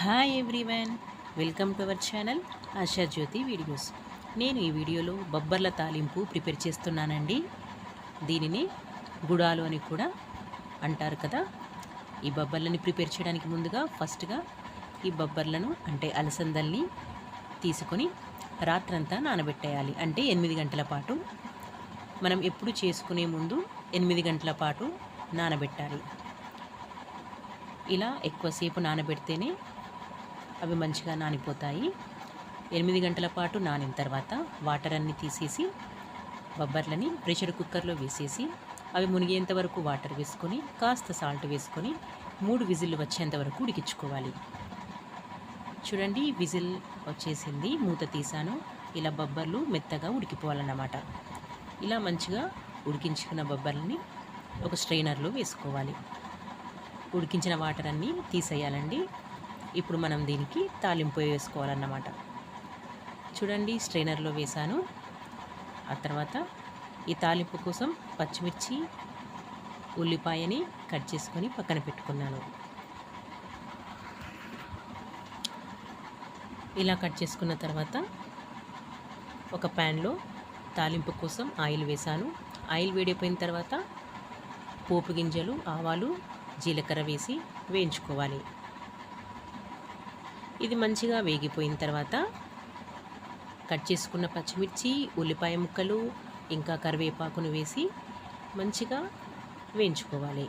Hi everyone welcome to our channel Ashajyothi videos నేను ఈ వీడియోలో బొబ్బర్ల తాలింపు ప్రిపేర్ చేస్తున్నానండి. దీనిని గుడాలు అని కూడా అంటారు కదా. ఈ బొబ్బర్లని ప్రిపేర్ చేయడానికి ముందుగా ఫస్ట్గా ఈ బొబ్బర్లను అంటే అలసందల్ని తీసుకొని రాత్రంతా నానబెట్టేయాలి. అంటే ఎనిమిది గంటల పాటు మనం ఎప్పుడు చేసుకునే ముందు ఎనిమిది గంటల పాటు నానబెట్టాలి. ఇలా ఎక్కువసేపు నానబెడితేనే అవి మంచిగా నానిపోతాయి. ఎనిమిది గంటల పాటు నానిన తర్వాత వాటర్ అన్ని తీసేసి బొబ్బర్లని ప్రెషర్ కుక్కర్లో వేసేసి అవి మునిగేంత వరకు వాటర్ వేసుకొని కాస్త సాల్ట్ వేసుకొని మూడు విజిల్లు వచ్చేంత వరకు ఉడికించుకోవాలి. చూడండి విజిల్ వచ్చేసింది మూత తీసాను ఇలా బొబ్బర్లు మెత్తగా ఉడికిపోవాలన్నమాట. ఇలా మంచిగా ఉడికించుకున్న బొబ్బర్లని ఒక స్ట్రైనర్లో వేసుకోవాలి. ఉడికించిన వాటర్ అన్నీ తీసేయాలండి. ఇప్పుడు మనం దీనికి తాలింపు వేసుకోవాలన్నమాట. చూడండి స్ట్రైనర్లో వేసాను ఆ తర్వాత ఈ తాలింపు కోసం పచ్చిమిర్చి ఉల్లిపాయని కట్ చేసుకొని పక్కన పెట్టుకున్నాను. ఇలా కట్ చేసుకున్న తర్వాత ఒక ప్యాన్లో తాలింపు కోసం ఆయిల్ వేసాను ఆయిల్ వేడిపోయిన తర్వాత పోపు గింజలు ఆవాలు జీలకర్ర వేసి వేయించుకోవాలి. ఇది మంచిగా వేగిపోయిన తర్వాత కట్ చేసుకున్న పచ్చిమిర్చి ఉల్లిపాయ ముక్కలు ఇంకా కరివేపాకును వేసి మంచిగా వేయించుకోవాలి.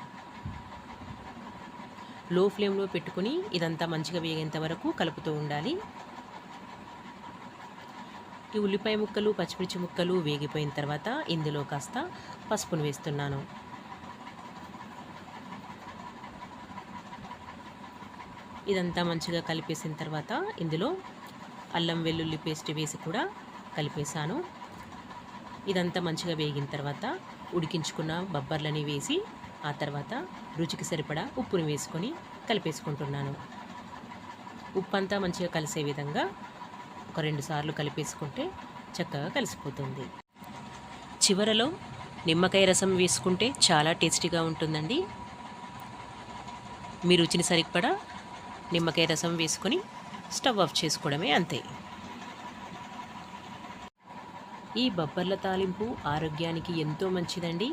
లో ఫ్లేమ్లో పెట్టుకుని ఇదంతా మంచిగా వేగేంత వరకు కలుపుతూ ఉండాలి. ఈ ఉల్లిపాయ ముక్కలు పచ్చిమిర్చి ముక్కలు వేగిపోయిన తర్వాత ఇందులో కాస్త పసుపును వేస్తున్నాను. ఇదంతా మంచిగా కలిపేసిన తర్వాత ఇందులో అల్లం వెల్లుల్లి పేస్ట్ వేసి కూడా కలిపేశాను. ఇదంతా మంచిగా వేగిన తర్వాత ఉడికించుకున్న బొబ్బర్లని వేసి ఆ తర్వాత రుచికి సరిపడా ఉప్పుని వేసుకొని కలిపేసుకుంటున్నాను. ఉప్పు అంతా మంచిగా కలిసే విధంగా ఒక రెండు సార్లు కలిపేసుకుంటే చక్కగా కలిసిపోతుంది. చివరలో నిమ్మకాయ రసం వేసుకుంటే చాలా టేస్టీగా ఉంటుందండి. మీ రుచిని సరిపడా నిమ్మకాయ రసం వేసుకొని స్టవ్ ఆఫ్ చేసుకోవడమే అంతే. ఈ బొబ్బర్ల తాలింపు ఆరోగ్యానికి ఎంతో మంచిదండి.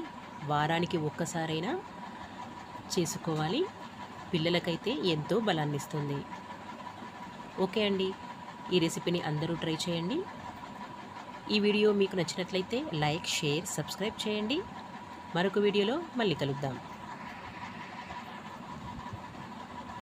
వారానికి ఒక్కసారైనా చేసుకోవాలి. పిల్లలకైతే ఎంతో బలాన్ని ఇస్తుంది ఓకే అండి. ఈ రెసిపీని అందరూ ట్రై చేయండి. ఈ వీడియో మీకు నచ్చినట్లయితే లైక్ షేర్ సబ్స్క్రైబ్ చేయండి. మరొక వీడియోలో మళ్ళీ కలుద్దాం.